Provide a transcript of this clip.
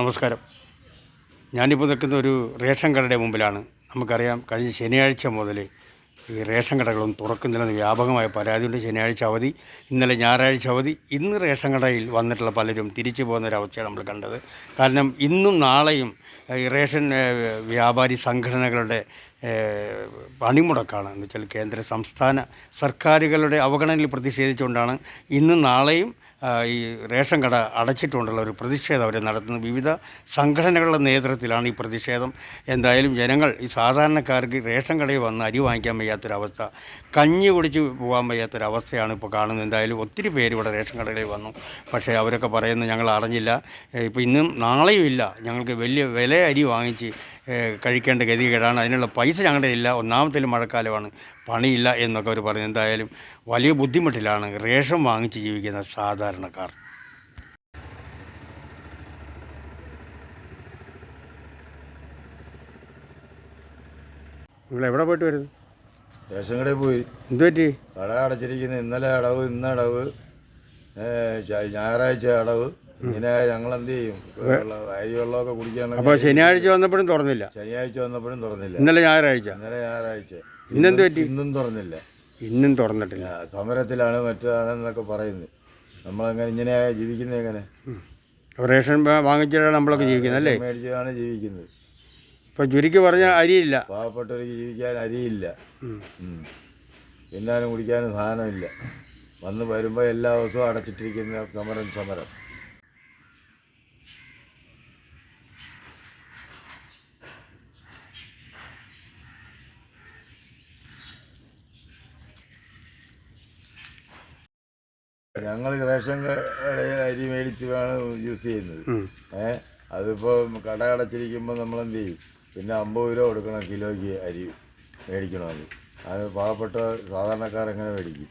നമസ്കാരം. ഞാനിപ്പോൾ നിൽക്കുന്ന ഒരു റേഷൻ കടയുടെ മുമ്പിലാണ്. നമുക്കറിയാം കഴിഞ്ഞ ശനിയാഴ്ച മുതൽ ഈ റേഷൻ കടകളൊന്നും തുറക്കുന്നില്ലെന്ന് വ്യാപകമായ പരാതിയുണ്ട് ശനിയാഴ്ച അവധി ഇന്നലെ ഞായറാഴ്ച അവധി. ഇന്ന് റേഷൻ കടയിൽ വന്നിട്ടുള്ള പലരും തിരിച്ചു പോകുന്ന ഒരവസ്ഥയാണ് നമ്മൾ കണ്ടത്. കാരണം ഇന്നും നാളെയും ഈ റേഷൻ വ്യാപാരി സംഘടനകളുടെ പണിമുടക്കാണ്. എന്ന് വെച്ചാൽ കേന്ദ്ര സംസ്ഥാന സർക്കാരുകളുടെ അവഗണനയിൽ പ്രതിഷേധിച്ചുകൊണ്ടാണ് ഇന്നും നാളെയും ഈ റേഷൻ കട അടച്ചിട്ടുണ്ടുള്ള ഒരു പ്രതിഷേധം അവർ നടത്തുന്നു. വിവിധ സംഘടനകളുടെ നേതൃത്വത്തിലാണ് ഈ പ്രതിഷേധം. എന്തായാലും ജനങ്ങൾ ഈ സാധാരണക്കാർക്ക് റേഷൻ കടയിൽ വന്ന് അരി വാങ്ങിക്കാൻ വയ്യാത്തൊരവസ്ഥ കഞ്ഞി കുടിച്ച് പോകാൻ വയ്യാത്തൊരവസ്ഥയാണ് ഇപ്പോൾ കാണുന്നത്. എന്തായാലും ഒത്തിരി പേര് ഇവിടെ റേഷൻ കടകളിൽ വന്നു. പക്ഷേ അവരൊക്കെ പറയുന്നത് ഞങ്ങൾ അറിഞ്ഞില്ല. ഇപ്പോൾ ഇന്നും നാളെയും ഇല്ല. ഞങ്ങൾക്ക് വലിയ വില അരി വാങ്ങിച്ച് കഴിക്കേണ്ട ഗതികേടാണ്. അതിനുള്ള പൈസ ഞങ്ങളുടെ ഇല്ല. ഒന്നാമത്തെ മഴക്കാലമാണ്. പണിയില്ല എന്നൊക്കെ അവർ പറഞ്ഞു. എന്തായാലും വലിയ ബുദ്ധിമുട്ടിലാണ് റേഷൻ വാങ്ങിച്ച് ജീവിക്കുന്ന സാധാരണക്കാർ. നിങ്ങൾ എവിടെ പോയിട്ട് വരുന്നത് റേഷൻ കടയിൽ പോയി. എന്തു പറ്റി? കട അടച്ചിരിക്കുന്നത് ഇന്നലെ അടവ് ഇന്ന് അടവ്. ഞായറാഴ്ച അടവ്. ഇങ്ങനെ ഞങ്ങൾ എന്ത് ചെയ്യും അരി വെള്ളമൊക്കെ കുടിക്കാനൊക്കെ അപ്പോൾ ശനിയാഴ്ച വന്നപ്പോഴും തുറന്നില്ല? ശനിയാഴ്ച വന്നപ്പോഴും തുറന്നില്ല. ഇന്നലെ ഞായറാഴ്ച? ഇന്നലെ ഞായറാഴ്ച. ഇന്നെന്ത് പറ്റി? ഇന്നും തുറന്നില്ല. ഇന്നും തുറന്നിട്ടില്ല. സമരത്തിലാണ് മറ്റാണെന്നൊക്കെ പറയുന്നത് നമ്മളങ്ങനെ ഇങ്ങനെ ജീവിക്കുന്നത് എങ്ങനെ? റേഷൻ വാങ്ങിച്ചിട്ടാണ് നമ്മളൊക്കെ ജീവിക്കുന്നത് അല്ലേ? മേടിച്ചാണ് ജീവിക്കുന്നത്. ഇപ്പൊ ചുരുക്കി പറഞ്ഞാൽ അരിയില്ല. പാവപ്പെട്ടവർക്ക് ജീവിക്കാൻ അരിയില്ല. തിന്നാനും കുടിക്കാനും സാധനമില്ല. വന്ന് വരുമ്പോൾ എല്ലാ ദിവസവും അടച്ചിട്ടിരിക്കുന്ന സമരം സമരം. ഞങ്ങൾ റേഷൻ കടയിൽ അരി മേടിച്ച് വേണം യൂസ് ചെയ്യുന്നത്. ഏഹ് ഏ? അതിപ്പോൾ കട അടച്ചിരിക്കുമ്പോൾ നമ്മൾ എന്ത് ചെയ്യും? പിന്നെ അമ്പത് രൂപ കൊടുക്കണം കിലോയ്ക്ക് അരി മേടിക്കണമെങ്കിൽ. അത് പാവപ്പെട്ട സാധാരണക്കാരെങ്ങനെ മേടിക്കും?